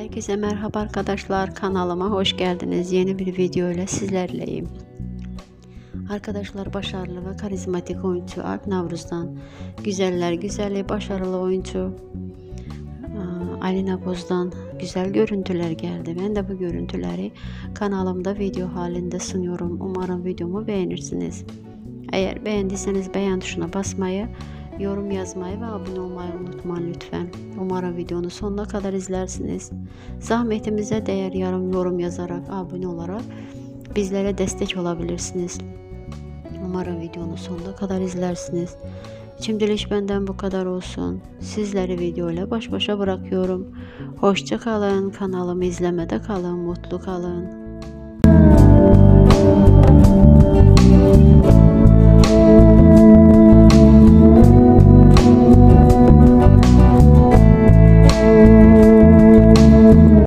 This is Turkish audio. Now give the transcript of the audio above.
Herkese merhaba arkadaşlar. Kanalıma hoş geldiniz. Yeni bir video ile sizlerleyim. Arkadaşlar başarılı ve karizmatik oyuncu Alp Navruz'dan güzeller güzeli başarılı oyuncu Alina Boz'dan güzel görüntüler geldi. Ben de bu görüntüleri kanalımda video halinde sunuyorum. Umarım videomu beğenirsiniz. Eğer beğendiyseniz beğen tuşuna basmayı, yorum yazmayı ve abone olmayı unutmayın lütfen. Umarım videonu sonuna kadar izlersiniz. Zahmetimize değer yarım yorum yazarak, abone olarak bizlere destek olabilirsiniz. Umarım videonu sonuna kadar izlersiniz. Şimdilik benden bu kadar olsun. Sizleri video ile baş başa bırakıyorum. Hoşça kalın. Kanalımı izlemede kalın. Mutlu kalın.